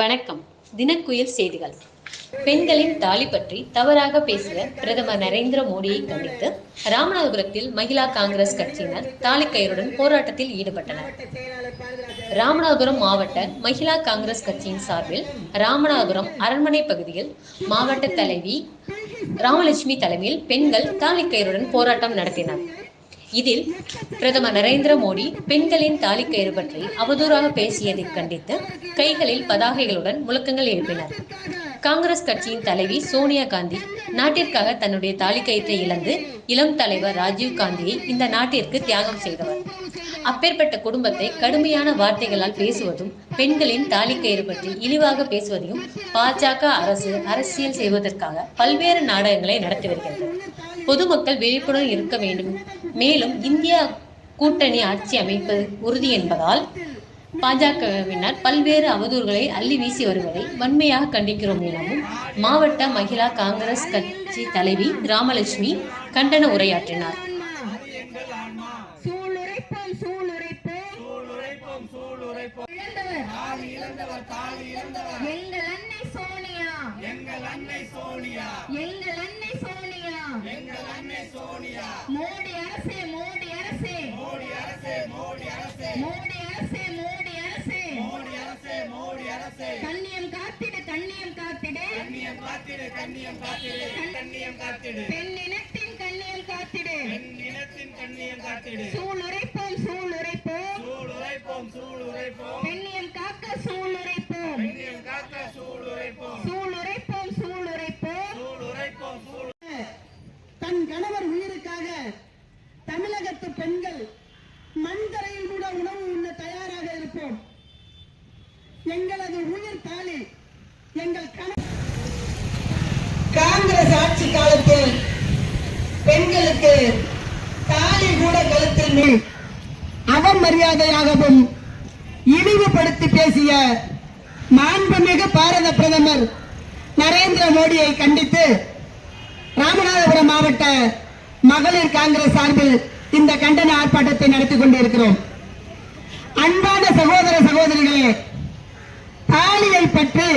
வணக்கம். தினக்குயில் செய்திகள். பெண்களின் தாலி பற்றி தவறாக பேசிய பிரதமர் நரேந்திர மோடியை கண்டித்து ராமநாதபுரத்தில் மகிழா காங்கிரஸ் கட்சியினர் தாலிக்கயிறுடன் போராட்டத்தில் ஈடுபட்டனர். ராமநாதபுரம் மாவட்ட மகிழா காங்கிரஸ் கட்சியின் சார்பில் ராமநாதபுரம் அரண்மனை பகுதியில் மாவட்ட தலைவி ராமலட்சுமி தலைமையில் பெண்கள் தாலிக்கயிறுடன் போராட்டம் நடத்தினர். இதில் பிரதமர் நரேந்திர மோடி பெண்களின் தாலிக்கயிறு பற்றி அவதூறாக பேசியதை கண்டித்து கைகளில் பதாகைகளுடன் முழக்கங்கள் எழுப்பினர். காங்கிரஸ் கட்சியின் தலைவி சோனியா காந்தி நாட்டிற்காக தன்னுடைய தாலிக்கயிற்றை இழந்து இளம் தலைவர் ராஜீவ் காந்தியை இந்த நாட்டிற்கு தியாகம் செய்தவர். அப்பேற்பட்ட குடும்பத்தை கடுமையான வார்த்தைகளால் பேசுவதும் பெண்களின் தாலிக்கயிறு பற்றி இழிவாக பேசுவதையும் பாஜக அரசு அரசியல் செய்வதற்காக பல்வேறு நாடகங்களை நடத்தி வருகிறது. பொதுமக்கள் விழிப்புடன் இருக்க வேண்டும். மேலும் இந்திய கூட்டணி ஆட்சி அமைப்பது உறுதி என்பதால் பாஜகவினர் பல்வேறு அவதூறுகளை அள்ளி வீசி வருவதை வன்மையாக கண்டிக்கிறோம் எனவும் மாவட்ட மகிழா காங்கிரஸ் கட்சி தலைவி ராமலட்சுமி கண்டன உரையாற்றினார். எங்கள் அன்னை சோனியா. எங்கள் அன்னை சோனியா எங்கள் அன்னை சோனியா எங்கள் அன்னை சோனியா மோடி அரசே மோடி அரசே. மோடி அரசே மோடி அரசே. மோடி அரசே மோடி அரசே மோடி அரசே மோடி அரசே கண்ணியம் காத்திடு கண்ணியம் காத்திடு. கண்ணியம் காத்திடு கண்ணியம் காத்திடு கண்ணியம் காத்திடு பெண்ணினத்தின் கண்ணியம் காத்திடு. பெண் இனத்தின் கண்ணியம் காத்திடு சூளுரைப்போம் சூளுரைப்போம் சூளுரைப்போம் சூளுரைப்போம் பெண்ணியம் காக்க சூளுரைப்போம் பெண்ணியம் காக்க சூளுரைப்போம் எங்களது உயிர் தாலி எங்கள் காங்கிரஸ் ஆட்சி காலத்தில் பெண்களுக்கு தாலி கூட கழுத்தில் அவமரியாதையாகவும் இழிவுபடுத்தி பேசிய மாண்புமிகு பாரத பிரதமர் நரேந்திர மோடியை கண்டித்து ராமநாதபுரம் மாவட்ட மகளிர் காங்கிரஸ் சார்பில் இந்த கண்டன ஆர்ப்பாட்டத்தை நடத்தி கொண்டிருக்கிறோம். அன்பான சகோதர சகோதரிகளே மோடிக்கு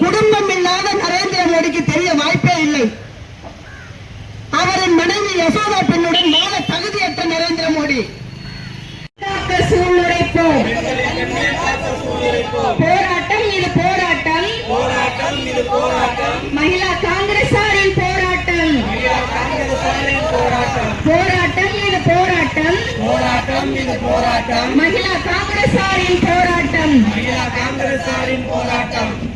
குடும்பம் இல்லாத நரேந்திர மோடிக்கு தெரிய வாய்ப்பே இல்லை. அவரின் மனைவி யசோதா பெண்ணுடன் வாழ தகுதியற்ற நரேந்திர மோடி. சூழ்நிலைப்போம் சூளுரைப்போம் போராட்டம் இது போராட்டம் போராட்டம் இது போராட்டம் மகிழா காங்கிரசாரின் போராட்டம் காங்கிரசாரின் போராட்டம் போராட்டம் இது போராட்டம் இது போராட்டம். மகிழா காங்கிரசாரின் போராட்டம். மகிழா காங்கிரசாரின் போராட்டம்.